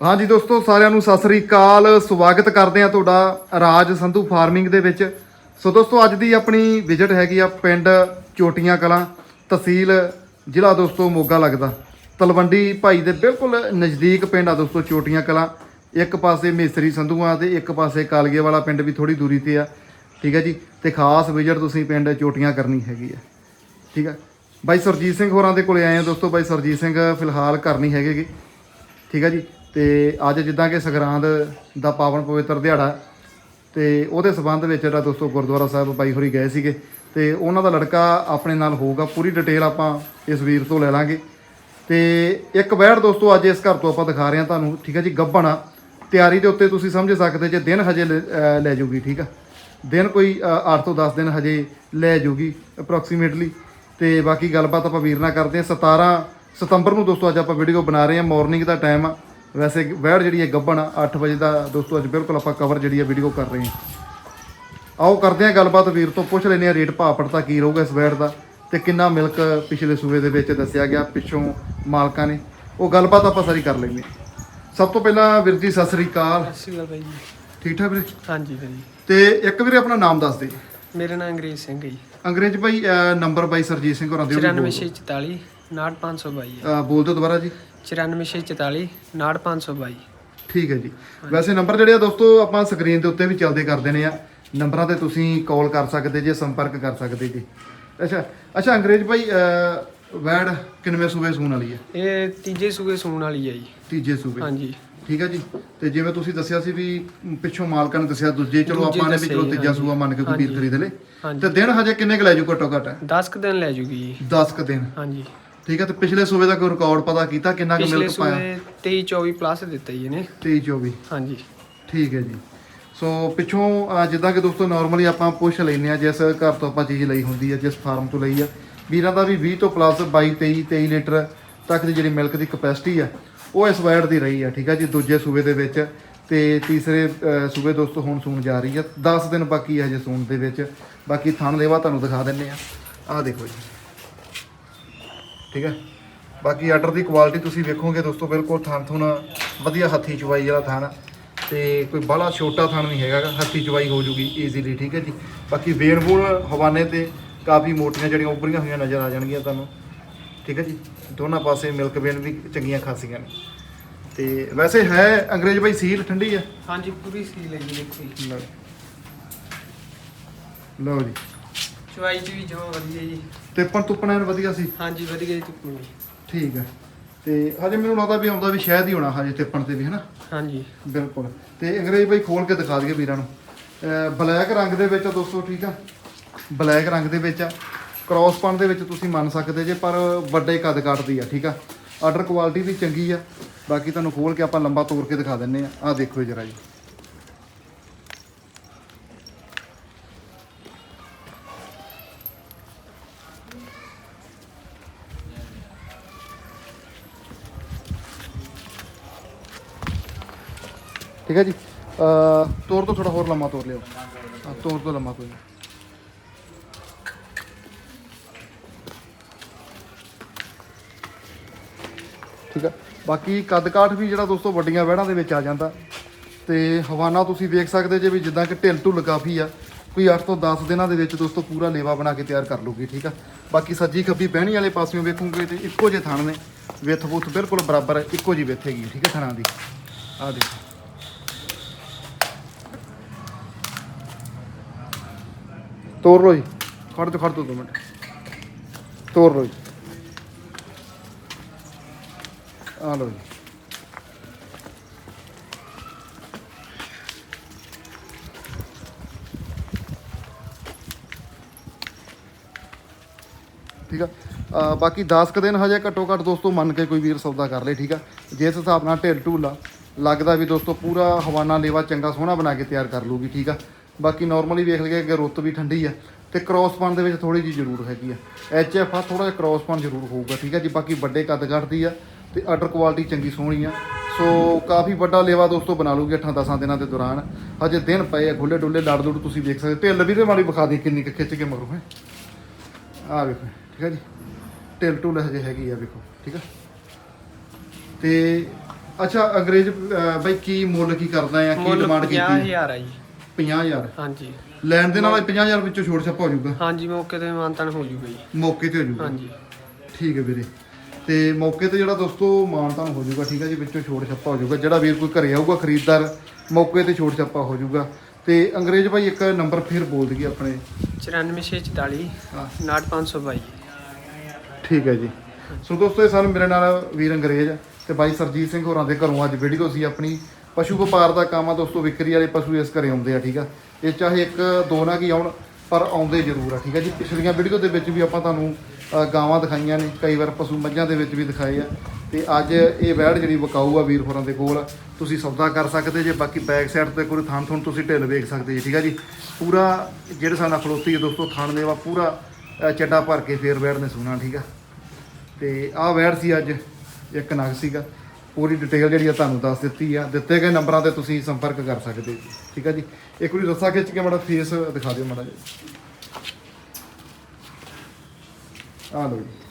ਹਾਂਜੀ ਦੋਸਤੋ, ਸਾਰਿਆਂ ਨੂੰ ਸਤਿ ਸ੍ਰੀ ਅਕਾਲ। ਸਵਾਗਤ ਕਰਦੇ ਆ ਤੁਹਾਡਾ ਰਾਜ ਸੰਧੂ ਫਾਰਮਿੰਗ ਦੇ ਵਿੱਚ। ਸੋ ਦੋਸਤੋ, ਅੱਜ ਦੀ ਆਪਣੀ ਵਿਜ਼ਿਟ ਹੈਗੀ ਆ ਪਿੰਡ ਚੋਟੀਆਂ ਕਲਾਂ, ਤਹਿਸੀਲ ਜ਼ਿਲ੍ਹਾ ਦੋਸਤੋ ਮੋਗਾ ਲੱਗਦਾ। ਤਲਵੰਡੀ ਭਾਈ ਦੇ ਬਿਲਕੁਲ ਨਜ਼ਦੀਕ ਪਿੰਡ ਆ ਦੋਸਤੋ ਚੋਟੀਆਂ ਕਲਾਂ। ਇੱਕ ਪਾਸੇ ਮੇਸਰੀ ਸੰਧੂਆਂ ਤੇ ਇੱਕ ਪਾਸੇ ਕਾਲਗੇ ਵਾਲਾ ਪਿੰਡ ਵੀ ਥੋੜੀ ਦੂਰੀ ਤੇ ਆ। ਠੀਕ ਹੈ ਜੀ? ਤੇ ਖਾਸ ਵਿਜ਼ਿਟ ਤੁਸੀਂ ਪਿੰਡ ਚੋਟੀਆਂ ਕਰਨੀ ਹੈਗੀ ਆ। ਠੀਕ ਆ? ਬਾਈ ਸਰਜੀਤ ਸਿੰਘ ਹੋਰਾਂ ਦੇ ਕੋਲੇ ਆਏ ਆ ਦੋਸਤੋ। ਬਾਈ ਸਰਜੀਤ ਸਿੰਘ ਫਿਲਹਾਲ ਘਰ ਨਹੀਂ ਹੈਗੇਗੇ ਠੀਕ ਹੈ ਜੀ? ਤੇ ਅੱਜ ਜਿੱਦਾਂ ਕਿ ਸੰਗਰਾਂਦ ਦਾ ਪਾਵਨ ਪਵਿੱਤਰ ਦਿਹਾੜਾ ਤੇ ਉਹਦੇ ਸਬੰਧ ਵਿੱਚ ਜਿਹੜਾ ਦੋਸਤੋ ਗੁਰਦੁਆਰਾ ਸਾਹਿਬ ਬਾਈ ਹੋਰੀ ਗਏ ਸੀਗੇ, ਤੇ ਉਹਨਾਂ ਦਾ ਲੜਕਾ ਆਪਣੇ ਨਾਲ ਹੋਊਗਾ, ਪੂਰੀ ਡਿਟੇਲ ਆਪਾਂ ਇਸ ਵੀਰ ਤੋਂ ਲੈ ਲਾਂਗੇ। ਤੇ ਇੱਕ ਵੈੜ ਦੋਸਤੋ ਅੱਜ ਇਸ ਘਰ ਤੋਂ ਆਪਾਂ ਦਿਖਾ ਰਹੇ ਹਾਂ ਤੁਹਾਨੂੰ, ਠੀਕ ਹੈ ਜੀ ਗੱਬਣਾ ਤਿਆਰੀ ਦੇ ਉੱਤੇ ਤੁਸੀਂ ਸਮਝ ਸਕਦੇ ਜੇ ਦਿਨ ਹਜੇ ਲੈ- ਅਹ, ਲੈ ਜਾਊਗੀ ਠੀਕ ਆ? ਦਿਨ ਕੋਈ 8 ਤੋਂ 10 ਦਿਨ ਹਜੇ ਲੈ ਜੂਗੀ ਅਪਰੋਕਸੀਮੇਟਲੀ ਤੇ ਬਾਕੀ ਗੱਲਬਾਤ ਆਪਾਂ ਵੀਰ ਨਾਲ ਕਰਦੇ ਹਾਂ। 17 ਸਤੰਬਰ ਨੂੰ ਦੋਸਤੋ ਅੱਜ ਆਪਾਂ ਵੀਡੀਓ ਬਣਾ ਰਹੇ ਹਾਂ ਮਾਰਨਿੰਗ ਦਾ ਟਾਈਮ ਆ। ਵੈਸੇ ਵੈੜ ਜਿਹੜੀ ਹੈ ਗੱਬਣ 8 ਵਜੇ ਦਾ ਦੋਸਤੋ ਅੱਜ ਬਿਲਕੁਲ ਆਪਾਂ ਕਵਰ ਜਿਹੜੀ ਹੈ ਵੀਡੀਓ ਕਰ ਰਹੇ ਹਾਂ। ਆਓ ਕਰਦੇ ਹਾਂ ਗੱਲਬਾਤ ਵੀਰ ਤੋਂ ਪੁੱਛ ਲੈਂਦੇ ਹਾਂ ਰੇਟ ਭਾਅ ਪੜਤਾ ਕੀ ਰਹੂਗਾ ਇਸ ਵੈੜ ਦਾ ਤੇ ਕਿੰਨਾ ਮਿਲਕ ਪਿਛਲੇ ਸੂਬੇ ਦੇ ਵਿੱਚ ਦੱਸਿਆ ਗਿਆ ਪਿੱਛੋਂ ਮਾਲਕਾਂ ਨੇ। ਉਹ ਗੱਲਬਾਤ ਆਪਾਂ ਸਾਰੀ ਕਰ ਲੈਂਦੇ ਹਾਂ। ਸਭ ਤੋਂ ਪਹਿਲਾਂ ਵੀਰ ਜੀ ਸਤਿ ਸ੍ਰੀ ਅਕਾਲ। ਸਤਿ ਸ਼੍ਰੀ ਅਕਾਲ ਬਾਈ ਜੀ। ਠੀਕ ਠਾਕ ਵੀਰੇ ਹਾਂਜੀ ਭਾਈ ਤੇ ਇੱਕ ਵੀਰੇ ਆਪਣਾ ਨਾਮ ਦੱਸ ਦੇ ਮੇਰਾ ਨਾਮ ਅੰਗਰੇਜ਼ ਸਿੰਘ ਹੈ ਜੀ। ਅੰਗਰੇਜ਼ ਭਾਈ ਨੰਬਰ ਬਾਈ ਸਰਜੀਤ ਸਿੰਘ ਹੋਰਾਂ ਦੇ ਉਹ ਵੀ ਬੋਲ 94644 98522 ਹੈ। ਦਿਓ। ਅਹ, ਬੋਲ ਦਿਓ ਦੁਬਾਰਾ ਜੀ। 94644 98522 ਠੀਕ ਹੈ ਜੀ। ਵੈਸੇ ਨੰਬਰ ਜਿਹੜੇ ਆ ਦੋਸਤੋ ਆਪਾਂ ਸਕਰੀਨ ਦੇ ਉੱਤੇ ਵੀ ਚੱਲਦੇ ਕਰ ਦੇਣੇ ਆ। ਨੰਬਰਾਂ ਤੇ ਤੁਸੀਂ ਕਾਲ ਕਰ ਸਕਦੇ ਜੇ ਸੰਪਰਕ ਕਰ ਸਕਦੇ ਜੀ। ਅੱਛਾ ਅੱਛਾ ਅੰਗਰੇਜ਼ ਭਾਈ ਵੈੜ ਕਿੰਨਵੇਂ ਸੂਬੇ ਸੂਣ ਵਾਲੀ ਹੈ? ਇਹ ਤੀਜੇ ਸੂਏ ਸੂਣ ਵਾਲੀ ਹੈ ਜੀ। ਤੀਜੇ ਸੂਬੇ। ਹਾਂਜੀ। ਠੀਕ ਹੈ ਜੀ। ਤੇ ਜਿਵੇਂ ਤੁਸੀਂ ਦੱਸਿਆ ਸੀ ਵੀ ਪਿੱਛੋਂ ਮਾਲਕਾਂ ਨੇ ਦੱਸਿਆ ਦੂਜੇ ਚਲੋ ਆਪਾਂ ਨੇ ਵੀ ਚਲੋ ਤੀਜਾ। ਸੂਆ ਮੰਨ ਕੇ ਕੋਈ ਵੀਰ। ਖਰੀਦ ਲੇ। ਤੇ ਦਿਨ ਹਜੇ ਕਿੰਨੇ ਕੁ ਲੈ ਜੂ ਘੱਟੋ ਘੱਟ? 10 ਕੁ ਦਿਨ ਲੈ ਜੂਗੀ ਜੀ। 10 ਕ ਦਿਨ। ਹਾਂਜੀ। ਠੀਕ ਹੈ ਤੇ ਪਿਛਲੇ ਸੂਬੇ ਦਾ ਕੋਈ ਰਿਕਾਰਡ ਪਤਾ ਕੀਤਾ ਕਿੰਨਾ ਕੁ ਪਿਛਲੇ ਮਿਲਕ ਪਾਇਆ? ਸੂਏ 23 24 ਪਲੱਸ ਦਿੱਤਾ ਜੀ ਇਹਨੇ। 23 24 ਹਾਂਜੀ। ਠੀਕ ਹੈ ਜੀ। ਸੋ ਪਿੱਛੋਂ ਅਹ, ਜਿੱਦਾਂ ਕਿ ਦੋਸਤੋ ਨਾਰਮਲੀ ਆਪਾਂ ਪੁੱਛ ਲੈਂਦੇ ਆ ਜਿਸ ਘਰ ਤੋਂ ਆਪਾਂ ਚੀਜ਼ ਲਈ ਹੁੰਦੀ ਹੈ ਜਿਸ ਫਾਰਮ ਤੋਂ ਲਈ ਆ। ਵੀਰਾਂ ਦਾ ਵੀ 20 ਤੋਂ ਪਲੱਸ 22 23 23 ਲੀਟਰ ਤੱਕ ਦੀ ਜਿਹੜੀ ਮਿਲਕ ਦੀ ਕਪੈਸਿਟੀ ਆ ਉਹ ਇਸ ਵਾਈਡ ਦੀ ਰਹੀ ਆ ਠੀਕ ਆ ਜੀ ਦੂਜੇ ਸੂਬੇ ਦੇ ਵਿੱਚ। ਤੇ ਤੀਸਰੇ ਅਹ, ਸੂਬੇ ਦੋਸਤੋ ਹੁਣ ਸੂਣ ਜਾ ਰਹੀ ਆ। 10 ਦਿਨ ਬਾਕੀ ਆ ਹਜੇ ਸੂਣ ਦੇ ਵਿੱਚ। ਬਾਕੀ ਥਣ ਦੇਵਾ ਤੁਹਾਨੂੰ ਦਿਖਾ ਦਿੰਨੇ ਆ ਆਹ ਦੇਖੋ ਜੀ। ਠੀਕ ਹੈ? ਬਾਕੀ ਆਰਡਰ ਦੀ ਕੁਆਲਿਟੀ ਤੁਸੀਂ ਵੇਖੋਗੇ ਦੋਸਤੋ ਬਿਲਕੁਲ ਥਣ ਥੁਣ ਵਧੀਆ ਹੱਥੀ ਚੁਵਾਈ ਵਾਲਾ ਥਣ। ਤੇ ਕੋਈ ਬਾਹਲਾ ਛੋਟਾ ਥਣ ਨਹੀਂ ਹੈਗਾ ਹੱਥੀ ਚੁਵਾਈ ਹੋ ਜੂਗੀ ਈਜ਼ੀਲੀ ਠੀਕ ਹੈ ਜੀ? ਬਾਕੀ ਵੂਣ ਹਵਾਨੇ ਤੇ ਕਾਫੀ ਮੋਟੀਆਂ ਜਿਹੜੀਆਂ ਉੱਭਰੀਆਂ ਹੋਈਆਂ ਨਜ਼ਰ ਆ ਜਾਣਗੀਆਂ ਤੁਹਾਨੂੰ। ਠੀਕ ਹੈ ਜੀ? ਦੋਨਾਂ ਪਾਸੇ ਮਿਲਕ ਵੇਨ ਵੀ ਚੰਗੀਆਂ ਖਾਸੀਆਂ ਨੇ। ਤੇ ਵੈਸੇ ਹੈ ਅੰਗਰੇਜ਼ ਭਾਈ ਸੀਲ ਠੰਡੀ ਆ? ਹਾਂਜੀ ਪੂਰੀ ਸੀਲ ਹੈ ਜੀ ਦੇਖੋ ਲਓ ਜੀ। ਚਵਾਈ ਚ ਵੀ ਜਮਾ ਵਧੀਆ ਜੀ। ਤੇ ਪਣ ਤੁਪਣਾ ਐਨ ਵਧੀਆ ਸੀ? ਹਾਂਜੀ ਵਧੀਆ ਜੀ ਤੁਪਣੀ ਠੀਕ ਹੈ। ਤੇ ਹਜੇ ਮੈਨੂੰ ਲੱਗਦਾ ਵੀ ਆਉਂਦਾ ਵੀ ਸ਼ਾਇਦ ਹੀ ਹੋਣਾ ਹਜੇ ਤਿੱਪਣ ਤੇ ਵੀ ਹਨਾ? ਹਾਂਜੀ। ਬਿਲਕੁਲ। ਤੇ ਅੰਗਰੇਜ਼ ਭਾਈ ਖੋਲ ਕੇ ਦਿਖਾ ਦਈਏ ਵੀਰਾਂ ਨੂੰ। ਬਲੈਕ ਰੰਗ ਦੇ ਵਿੱਚ ਆ ਦੋਸਤੋ ਠੀਕ ਆ? ਬਲੈਕ ਰੰਗ ਦੇ ਵਿੱਚ ਆ। ਕ੍ਰਾਸ ਪਨ ਦੇ ਵਿੱਚ ਤੁਸੀਂ ਮੰਨ ਸਕਦੇ ਜੇ ਪਰ ਵੱਡੇ ਕੱਦ ਕੱਟਦੀ ਆ ਠੀਕ ਆ? ਆਰਡਰ ਕੁਆਲਿਟੀ ਵੀ ਚੰਗੀ ਆ। ਬਾਕੀ ਤੁਹਾਨੂੰ ਖੋਲ ਕੇ ਆਪਾਂ ਲੰਬਾ ਤੋੜ ਕੇ ਦਿਖਾ ਦਿੰਨੇ ਆ। ਆ ਦੇਖੋ ਜਰਾ ਜੀ। ਠੀਕ ਹੈ ਜੀ। ਅ ਤੋਰ ਤੋਂ ਥੋੜਾ ਹੋਰ ਲੰਮਾ ਤੋਰ ਲਿਓ। ਹਾਂ, ਤੋਰ ਤੋਂ ਲੰਮਾ ਕੋਈ ਠੀਕ ਹੈ। ਬਾਕੀ ਕੱਦ ਕਾਠ ਵੀ ਜਿਹੜਾ ਦੋਸਤੋ ਵੱਡੀਆਂ ਵਹਿੜਾਂ ਦੇ ਵਿੱਚ ਆ ਜਾਂਦਾ। ਤੇ ਹਵਾਨਾ ਤੁਸੀਂ ਵੇਖ ਸਕਦੇ ਜੇ ਵੀ ਜਿੱਦਾਂ ਕਿ ਢਿੱਲ ਢੁੱਲ ਕਾਫੀ ਆ। ਕੋਈ 8 ਤੋਂ 10 ਦਿਨਾਂ ਦੇ ਵਿੱਚ ਦੋਸਤੋ ਪੂਰਾ ਲੇਵਾ ਬਣਾ ਕੇ ਤਿਆਰ ਕਰ ਲੂਗੀ ਠੀਕ ਆ। ਬਾਕੀ ਸੱਜੀ ਖੱਬੀ ਬਹਿਣੀ ਵਾਲੇ ਪਾਸਿਓਂ ਵੇਖੂਗੇ ਤੇ ਇੱਕੋ ਜਿਹੇ ਥਣ ਨੇ। ਵਿੱਥ ਬੁੱਥ ਬਿਲਕੁਲ ਬਰਾਬਰ ਹੈ ਇੱਕੋ ਜਿਹੀ ਵਿੱਥ ਹੈਗੀ, ਠੀਕ ਹੈ, ਥਣਾਂ ਦੀ। ਆ ਦੇਖੋ। ਤੋੜ ਲਓ ਜੀ। ਖੜ ਤੋਂ ਖੜ ਤੋਂ ਦੋ ਮਿੰਟ। ਤੋੜ ਲਓ ਜੀ। ਆ ਲਓ ਜੀ। ਠੀਕ ਆ? ਬਾਕੀ 10 ਕੁ ਦਿਨ ਹਜੇ ਘੱਟੋ ਘੱਟ ਦੋਸਤੋ ਮੰਨ ਕੇ ਕੋਈ ਵੀਰ ਸੌਦਾ ਕਰ ਲੇ, ਠੀਕ ਆ? ਜਿਸ ਹਿਸਾਬ ਨਾਲ ਢਿੱਲ ਢੂਲਾ ਲੱਗਦਾ ਵੀ ਦੋਸਤੋ ਪੂਰਾ ਹਵਾਨਾ ਲੇਵਾ ਚੰਗਾ ਸੋਹਣਾ ਬਣਾ ਕੇ ਤਿਆਰ ਕਰ ਲੂਗੀ ਠੀਕ ਆ? ਬਾਕੀ ਨਾਰਮਲੀ ਵੇਖ ਲਈਏ ਕਿ ਰੁੱਤ ਵੀ ਠੰਡੀ ਆ ਤੇ ਕ੍ਰਾਸ ਪਨ ਦੇ ਵਿੱਚ ਥੋੜੀ ਜਿਹੀ ਜ਼ਰੂਰ ਹੈਗੀ ਆ। ਐਚ ਐਫ ਆ ਥੋੜਾ ਜਿਹਾ ਕ੍ਰਾਸ ਪਨ ਜ਼ਰੂਰ ਹੋਊਗਾ ਠੀਕ ਆ ਜੀ? ਬਾਕੀ ਵੱਡੇ ਕੱਦ ਕੱਢਦੀ ਆ ਤੇ ਆਰਡਰ ਕੁਆਲਿਟੀ ਚੰਗੀ ਸੋਹਣੀ ਆ। ਸੋ ਕਾਫੀ ਵੱਡਾ ਲੇਵਾ ਦੋਸਤੋ ਬਣਾ ਲੂਗੀ 8-10 ਦਿਨਾਂ ਦੇ ਦੌਰਾਨ। ਹਜੇ ਦਿਨ ਪਏ ਆ ਖੁੱਲੇ ਡੁੱਲੇ ਲੜ ਲੁੜ ਤੁਸੀਂ ਦੇਖ ਸਕਦੇ। ਢਿੱਲ ਵੀ ਤੇ ਵਾਲੀ ਵਿਖਾ ਦੀ ਕਿੰਨੀ ਕੁ ਖਿੱਚ ਕੇ ਮਰੂ ਹੈ? ਆ ਵੇਖੋ ਠੀਕ ਹੈ ਜੀ? ਢਿੱਲ ਢੁੱਲ ਹਜੇ ਹੈਗੀ ਆ ਵੇਖੋ ਠੀਕ ਆ? ਤੇ ਅੱਛਾ ਅੰਗਰੇਜ਼ ਬਾਈ ਕੀ ਮੁੱਲ ਕੀ ਕਰਦਾ ਆ ਕੀ ਡਿਮਾਂਡ ਕੀਤੀ 50000 ਆ ਜੀ। 50000 ਹਾਂਜੀ। ਲੈਣ ਦੇ ਨਾਲ 50000 ਵਿੱਚੋਂ ਛੋੜ ਛੱਪਾ ਹੋ ਜਾਊਗਾ। ਹਾਂਜੀ ਮੌਕੇ ਤੇ ਮਾਨਤਨ ਹੋ ਜੂਗਾ ਜੀ। ਮੌਕੇ ਤੇ ਹੋ ਜਾਊਗਾ ਹਾਂਜੀ। ਠੀਕ ਹੈ ਵੀਰੇ। ਤੇ ਮੌਕੇ ਤੇ ਜਿਹੜਾ ਦੋਸਤੋ ਮਾਨਤਾਨ ਹੋ ਜਾਊਗਾ ਠੀਕ ਹੈ ਜੀ ਵਿੱਚੋਂ ਛੋੜ ਛੱਪਾ ਹੋ ਜਾਊਗਾ ਜਿਹੜਾ ਵੀਰ ਕੋਈ ਘਰੇ ਆਊਗਾ ਖਰੀਦਦਾਰ ਮੌਕੇ ਤੇ ਛੋੜ ਛੱਪਾ ਹੋ ਜਾਊਗਾ ਤੇ ਅੰਗਰੇਜ਼ ਭਾਈ ਇੱਕ ਨੰਬਰ ਫਿਰ ਬੋਲ ਦਈਏ ਆਪਣੇ। 9444 ਹਾਂ। 9522 ਠੀਕ ਹੈ ਜੀ। ਸੋ ਦੋਸਤੋ ਇਹ ਸਾਨੂੰ ਮੇਰੇ ਨਾਲ ਵੀਰ ਅੰਗਰੇਜ਼ ਤੇ ਬਾਈ ਸਰਜੀਤ ਸਿੰਘ ਹੋਰਾਂ ਦੇ ਘਰੋਂ ਅੱਜ ਵੀਡੀਓ ਸੀ ਆਪਣੀ। ਪਸ਼ੂ ਵਪਾਰ ਦਾ ਕੰਮ ਆ ਦੋਸਤੋ ਵਿਕਰੀ ਵਾਲੇ ਪਸ਼ੂ ਇਸ ਘਰੇ ਆਉਂਦੇ ਆ ਠੀਕ ਆ। ਇਹ ਚਾਹੇ ਇੱਕ ਦੋ ਨਾ ਕੀ ਆਉਣ ਪਰ ਆਉਂਦੇ ਜ਼ਰੂਰ ਆ ਠੀਕ ਆ ਜੀ। ਪਿਛਲੀਆਂ ਵੀਡੀਓ ਦੇ ਵਿੱਚ ਵੀ ਆਪਾਂ ਤੁਹਾਨੂੰ ਗਾਵਾਂ ਦਿਖਾਈਆਂ ਨੇ ਕਈ ਵਾਰ ਪਸ਼ੂ ਮੱਝਾਂ ਦੇ ਵਿੱਚ ਵੀ ਦਿਖਾਏ ਆ। ਤੇ ਅੱਜ ਇਹ ਵੈੜ ਜਿਹੜੀ ਵਿਕਾਊ ਆ ਵੀਰ ਹੋਰਾਂ ਦੇ ਕੋਲ ਤੁਸੀਂ ਸੌਦਾ ਕਰ ਸਕਦੇ ਜੇ ਬਾਕੀ ਬੈਕ ਸਾਈਡ ਤੇ ਕੋਈ ਥਾਂ ਥੁਣ ਤੁਸੀਂ ਢਿੱਲ ਵੇਖ ਸਕਦੇ ਜੀ ਠੀਕ ਆ ਜੀ। ਪੂਰਾ ਜਿਹੜੇ ਸਾਡਾ ਖਲੋਤੀ ਹੈ ਦੋਸਤੋ ਥਾਣ ਦੇ ਪੂਰਾ ਅ, ਚੱਡਾ ਭਰ ਕੇ ਫੇਰ ਵੈੜ ਨੇ ਸੁਣਾ ਠੀਕ ਆ। ਤੇ ਆਹ ਵੈੜ ਸੀ ਅੱਜ ਇੱਕ ਨਗ ਸੀਗਾ। ਪੂਰੀ ਡਿਟੇਲ ਜਿਹੜੀ ਆ ਤੁਹਾਨੂੰ ਦੱਸ ਦਿੱਤੀ ਆ। ਦਿੱਤੇ ਗਏ ਨੰਬਰਾਂ ਤੇ ਤੁਸੀਂ ਸੰਪਰਕ ਕਰ ਸਕਦੇ ਜੀ। ਠੀਕ ਆ ਜੀ? ਇੱਕ ਵਾਰੀ ਰੱਸਾ ਖਿੱਚ ਕੇ ਮਾੜਾ ਫੇਸ ਦਿਖਾ ਦਿਓ ਮਾੜਾ ਜੀ ਆ ਲਓ ਜੀ।